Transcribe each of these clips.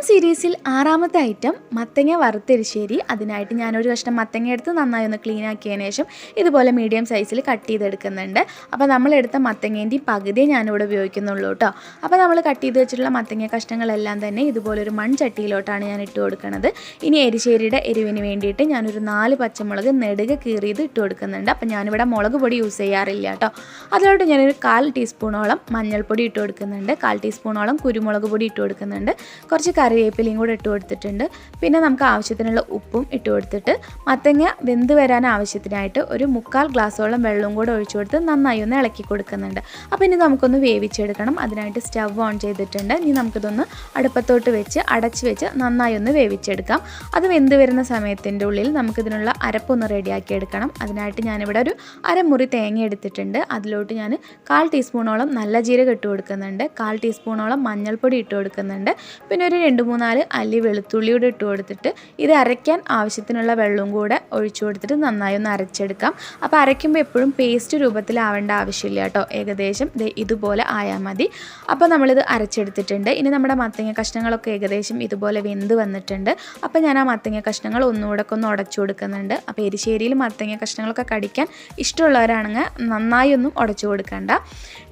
ഓണം സീരീസിൽ ആറാമത്തെ ഐറ്റം മത്തങ്ങ വറുത്തെരിശ്ശേരി. അതിനായിട്ട് ഞാനൊരു കഷ്ണം മത്തങ്ങ എടുത്ത് നന്നായി ഒന്ന് ക്ലീൻ ആക്കിയതിന് ശേഷം ഇതുപോലെ മീഡിയം സൈസിൽ കട്ട് ചെയ്തെടുക്കുന്നുണ്ട്. അപ്പോൾ നമ്മളെടുത്ത മത്തങ്ങേന്റെ പകുതിയെ ഞാനിവിടെ ഉപയോഗിക്കുന്നുള്ളൂ കേട്ടോ. അപ്പോൾ നമ്മൾ കട്ട് ചെയ്ത് വെച്ചിട്ടുള്ള മത്തങ്ങ കഷ്ണങ്ങളെല്ലാം തന്നെ ഇതുപോലെ ഒരു മൺചട്ടിയിലോട്ടാണ് ഞാൻ ഇട്ട് കൊടുക്കുന്നത് ഇനി എരിശ്ശേരിയുടെ എരിവിന് വേണ്ടിയിട്ട് ഞാനൊരു നാല് പച്ചമുളക് നെടുക കീറിയത് ഇട്ട് കൊടുക്കുന്നുണ്ട്. അപ്പോൾ ഞാനിവിടെ മുളക് പൊടി യൂസ് ചെയ്യാറില്ല കേട്ടോ. അതിലോട്ട് ഞാനൊരു കാൽ ടീസ്പൂണോളം മഞ്ഞൾപ്പൊടി ഇട്ട് കൊടുക്കുന്നുണ്ട്. കാൽ ടീസ്പൂണോളം കുരുമുളക് പൊടി ഇട്ട് കൊടുക്കുന്നുണ്ട്. കുറച്ച് കറിവേപ്പിലയും കൂടെ ഇട്ട് കൊടുത്തിട്ടുണ്ട്. പിന്നെ നമുക്ക് ആവശ്യത്തിനുള്ള ഉപ്പും ഇട്ട് കൊടുത്തിട്ട് മത്തങ്ങ വെന്ത് വരാൻ ആവശ്യത്തിനായിട്ട് ഒരു മുക്കാൽ ഗ്ലാസ്സോളം വെള്ളവും കൂടെ ഒഴിച്ചു കൊടുത്ത് നന്നായി ഒന്ന് ഇളക്കി കൊടുക്കുന്നുണ്ട്. അപ്പോൾ ഇനി നമുക്കൊന്ന് വേവിച്ചെടുക്കണം. അതിനായിട്ട് സ്റ്റവ് ഓൺ ചെയ്തിട്ടുണ്ട്. ഇനി നമുക്കിതൊന്ന് അടുപ്പത്തോട്ട് വെച്ച് അടച്ച് വെച്ച് നന്നായി ഒന്ന് വേവിച്ചെടുക്കാം. അത് വെന്ത് വരുന്ന സമയത്തിന്റെ ഉള്ളിൽ നമുക്കിതിനുള്ള അരപ്പൊന്ന് റെഡിയാക്കി എടുക്കണം. അതിനായിട്ട് ഞാനിവിടെ ഒരു അരമുറി തേങ്ങ എടുത്തിട്ടുണ്ട്. അതിലോട്ട് ഞാൻ കാൽ ടീസ്പൂണോളം നല്ല ജീരകം ഇട്ട് കൊടുക്കുന്നുണ്ട്. കാൽ ടീസ്പൂണോളം മഞ്ഞൾപ്പൊടി ഇട്ട് കൊടുക്കുന്നുണ്ട്. പിന്നെ ഒരു രണ്ട് മൂന്നാൽ അല്ലി വെളുത്തുള്ളിയോട് ഇട്ട് കൊടുത്തിട്ട് ഇത് അരയ്ക്കാൻ ആവശ്യത്തിനുള്ള വെള്ളവും കൂടെ ഒഴിച്ചു കൊടുത്തിട്ട് നന്നായി ഒന്ന് അരച്ചെടുക്കാം. അപ്പോൾ അരയ്ക്കുമ്പോൾ എപ്പോഴും പേസ്റ്റ് രൂപത്തിലാവേണ്ട ആവശ്യമില്ല കേട്ടോ. ഏകദേശം ഇതുപോലെ ആയാൽ മതി. അപ്പോൾ നമ്മളിത് അരച്ചെടുത്തിട്ടുണ്ട്. ഇനി നമ്മുടെ മത്തങ്ങ കഷ്ണങ്ങളൊക്കെ ഏകദേശം ഇതുപോലെ വെന്ത് വന്നിട്ടുണ്ട്. അപ്പോൾ ഞാൻ ആ മത്തങ്ങ കഷ്ണങ്ങൾ ഒന്നുകൂടെ ഒന്ന് ഉടച്ചു കൊടുക്കുന്നുണ്ട്. അപ്പോൾ എരിശ്ശേരിയിൽ മത്തങ്ങ കഷ്ണങ്ങളൊക്കെ കടിക്കാൻ ഇഷ്ടമുള്ളവരാണെങ്കിൽ നന്നായി ഒന്നും ഉടച്ചു കൊടുക്കണ്ട.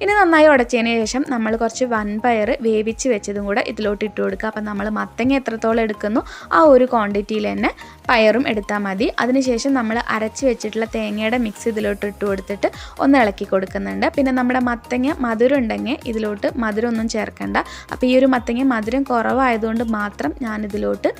ഇനി നന്നായി ഉടച്ചതിന് ശേഷം നമ്മൾ കുറച്ച് വൻപയർ വേവിച്ച് വെച്ചതും കൂടെ ഇതിലോട്ട് ഇട്ട് കൊടുക്കുക അപ്പം നമ്മൾ മത്തങ്ങ എത്രത്തോളം എടുക്കുന്നു ആ ഒരു ക്വാണ്ടിറ്റിയിൽ തന്നെ പയറും എടുത്താൽ മതി. അതിനുശേഷം നമ്മൾ അരച്ച് വെച്ചിട്ടുള്ള തേങ്ങയുടെ മിക്സ് ഇതിലോട്ട് ഇട്ട് കൊടുത്തിട്ട് ഒന്ന് ഇളക്കി കൊടുക്കുന്നുണ്ട്. പിന്നെ നമ്മുടെ മത്തങ്ങ മധുരം ഉണ്ടെങ്കിൽ ഇതിലോട്ട് മധുരം ഒന്നും ചേർക്കണ്ട. അപ്പോൾ ഈ ഒരു മത്തങ്ങ മധുരം കുറവായതുകൊണ്ട് മാത്രം ഞാനിതിലോട്ട്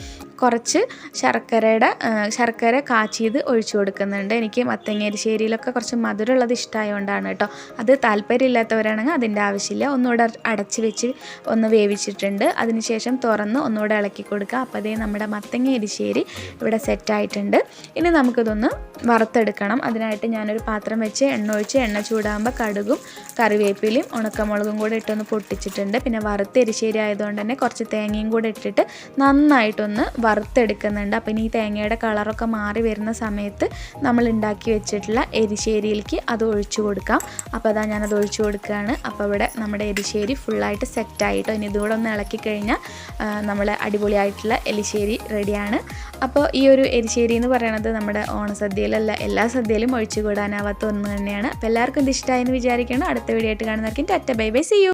കുറച്ച് ശർക്കരയുടെ ശർക്കര കാച്ചിയത് ഒഴിച്ചു കൊടുക്കുന്നുണ്ട്. എനിക്ക് മത്തങ്ങേരിശ്ശേരിയിലൊക്കെ കുറച്ച് മധുരമുള്ളത് ഇഷ്ടമായതുകൊണ്ടാണ് കേട്ടോ. അത് താല്പര്യമില്ലാത്തവരാണെങ്കിൽ അതിന്റെ ആവശ്യമില്ല. ഒന്നുകൂടെ അടച്ച് വെച്ച് ഒന്ന് വേവിച്ചിട്ടുണ്ട്. അതിനുശേഷം തുറന്ന് ഒന്നുകൂടെ ഇളക്കി കൊടുക്കുക. അപ്പോൾ അതേ നമ്മുടെ മത്തങ്ങേരിശ്ശേരി ഇവിടെ സെറ്റായിട്ടുണ്ട് ഇനി നമുക്കിതൊന്ന് വറുത്തെടുക്കണം. അതിനായിട്ട് ഞാനൊരു പാത്രം വെച്ച് എണ്ണ ഒഴിച്ച് എണ്ണ ചൂടാകുമ്പോൾ കടുകും കറിവേപ്പിലയും ഉണക്കമുളകും കൂടെ ഇട്ടൊന്ന് പൊട്ടിച്ചിട്ടുണ്ട്. പിന്നെ വറുത്ത് എരിശ്ശേരി ആയതുകൊണ്ട് തന്നെ കുറച്ച് തേങ്ങയും കൂടെ ഇട്ടിട്ട് നന്നായിട്ടൊന്ന് വറുത്തെടുക്കുന്നുണ്ട്. അപ്പോൾ ഇനി ഈ തേങ്ങയുടെ കളറൊക്കെ മാറി വരുന്ന സമയത്ത് നമ്മൾ ഉണ്ടാക്കി വെച്ചിട്ടുള്ള എരിശ്ശേരിയിലേക്ക് അത് ഒഴിച്ചു കൊടുക്കാം. അപ്പോൾ അതാ ഞാനത് ഒഴിച്ചു കൊടുക്കുകയാണ്. അപ്പോൾ ഇവിടെ നമ്മുടെ എരിശ്ശേരി ഫുള്ളായിട്ട് സെറ്റായിട്ടോ ഇനി ഇതുകൂടെ ഒന്ന് ഇളക്കി കഴിഞ്ഞാൽ നമ്മളെ അടിപൊളിയായിട്ടുള്ള എലിശ്ശേരി റെഡിയാണ് അപ്പോൾ ഈ ഒരു എരിശ്ശേരി എന്ന് പറയുന്നത് നമ്മുടെ ഓണസദ്യയിലല്ല എല്ലാ സദ്യയിലും ഒഴിച്ചു കൂടാനാവാത്ത ഒന്ന് തന്നെയാണ്. അപ്പോൾ എല്ലാവർക്കും ഇത് ഇഷ്ടമായി എന്ന് വിചാരിക്കണം അടുത്ത വീഡിയോ ആയിട്ട് കാണുന്നവർക്കും tata bye bye see you